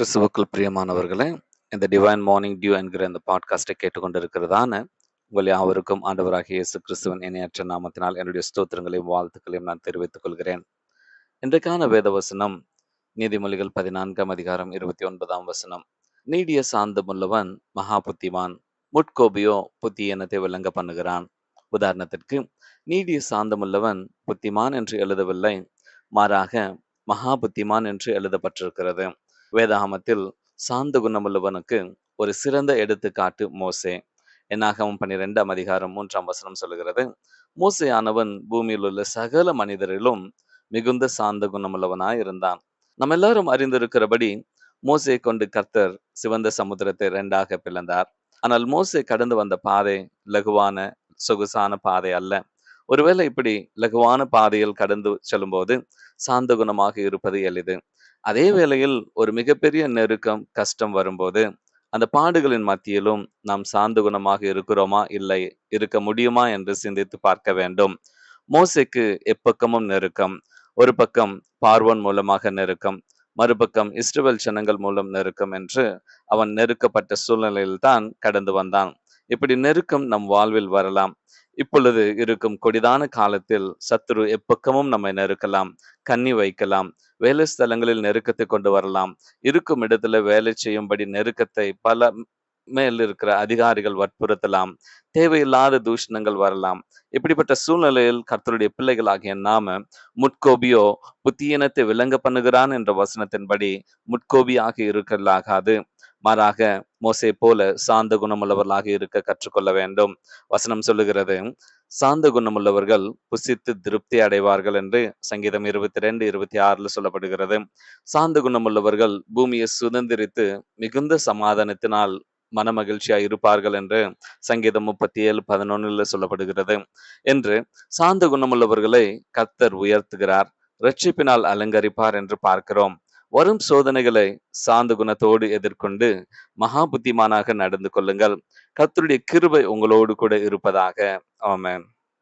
கிறிஸ்துவுக்குள் பிரியமானவர்களே இந்த டிவைன் மார்னிங் டியூ என்கிற இந்த பாட்காஸ்டை கேட்டுக்கொண்டிருக்கிறதான உங்கள் யாவருக்கும் ஆண்டவராகிய இயேசு கிறிஸ்துவின் இணையற்ற நாமத்தினால் என்னுடைய ஸ்தோத்திரங்களையும் வாழ்த்துக்களையும் நான் தெரிவித்துக் கொள்கிறேன். இன்றைக்கான வேத வசனம் நீதிமொழிகள் பதினான்காம் அதிகாரம் இருபத்தி ஒன்பதாம் வசனம். நீடிய சாந்தமுள்ளவன் மகா புத்திமான் முட்கோபியோ புத்தி எண்ணத்தை விளங்க பண்ணுகிறான். உதாரணத்திற்கு நீடிய சாந்தமுள்ளவன் புத்திமான் என்று எழுதவில்லை மாறாக மகா புத்திமான் என்று எழுதப்பட்டிருக்கிறது. வேதாகமத்தில் சாந்த குணமுள்ளவனுக்கு ஒரு சிறந்த எடுத்துக்காட்டு மோசே. என்னாகவும் பன்னிரெண்டாம் அதிகாரம் மூன்றாம் வசனம் சொல்லுகிறது மோசையானவன் பூமியில் உள்ள சகல மனிதரிலும் மிகுந்த சாந்த குணமுள்ளவனாய் இருந்தான். நம்ம எல்லாரும் அறிந்திருக்கிறபடி மோசை கொண்டு கர்த்தர் சிவந்த சமுத்திரத்தை இரண்டாக பிளந்தார். ஆனால் மோசை கடந்து வந்த பாதை லகுவான சொகுசான பாதை அல்ல. ஒருவேளை இப்படி லகுவான பாதையில் கடந்து செல்லும்போது சாந்த குணமாக இருப்பது எளிது. அதே வேளையில் ஒரு மிகப்பெரிய நெருக்கம் கஷ்டம் வரும்போது அந்த பாடுகளின் மத்தியிலும் நாம் சாந்த குணமாக இருக்கிறோமா இல்லை இருக்க முடியுமா என்று சிந்தித்து பார்க்க வேண்டும். மோசைக்கு எப்பக்கமும் நெருக்கம் ஒரு பக்கம் பார்வன் மூலமாக நெருக்கம் மறுபக்கம் இஸ்ரவேல் ஜனங்கள் மூலம் நெருக்கம் என்று அவன் நெருக்கப்பட்ட சூழ்நிலையில் தான் கடந்து வந்தான். இப்படி நெருக்கம் நம் வாழ்வில் வரலாம். இப்பொழுது இருக்கும் கொடிதான காலத்தில் சத்துரு எப்பக்கமும் நம்மை நெருக்கலாம் கண்ணி வைக்கலாம் வேலை ஸ்தலங்களில் நெருக்கத்தை கொண்டு வரலாம். இருக்கும் இடத்துல வேலை செய்யும்படி நெருக்கத்தை பல மேல் இருக்கிற அதிகாரிகள் வற்புறுத்தலாம். தேவையில்லாத தூஷணங்கள் வரலாம். இப்படிப்பட்ட சூழ்நிலையில் கர்த்தருடைய பிள்ளைகளாகிய நாம முட்கோபியோ புத்தியினத்தை விளங்க பண்ணுகிறான் என்ற வசனத்தின்படி முட்கோபியாக இருக்கலாகாது மாறாக மோசே போல சாந்த குணமுள்ளவர்களாக இருக்க கற்றுக்கொள்ள வேண்டும். வசனம் சொல்லுகிறது சாந்த குணமுள்ளவர்கள் புசித்து திருப்தி அடைவார்கள் என்று சங்கீதம் இருபத்தி ரெண்டு இருபத்தி ஆறுல சொல்லப்படுகிறது. சாந்த குணமுள்ளவர்கள் பூமியை சுதந்திரித்து மிகுந்த சமாதானத்தினால் மன மகிழ்ச்சியா இருப்பார்கள் என்று சங்கீதம் முப்பத்தி ஏழு பதினொன்னுல சொல்லப்படுகிறது. என்று சாந்த குணமுள்ளவர்களை கத்தர் உயர்த்துகிறார் ரட்சிப்பினால் அலங்கரிப்பார் என்று பார்க்கிறோம். வரும் சோதனைகளை சாந்த குணத்தோடு எதிர்கொண்டு மகா புத்திமானாக நடந்து கொள்ளுங்கள். கத்தருடைய கிருபை உங்களோடு கூட இருப்பதாக. ஆமேன்.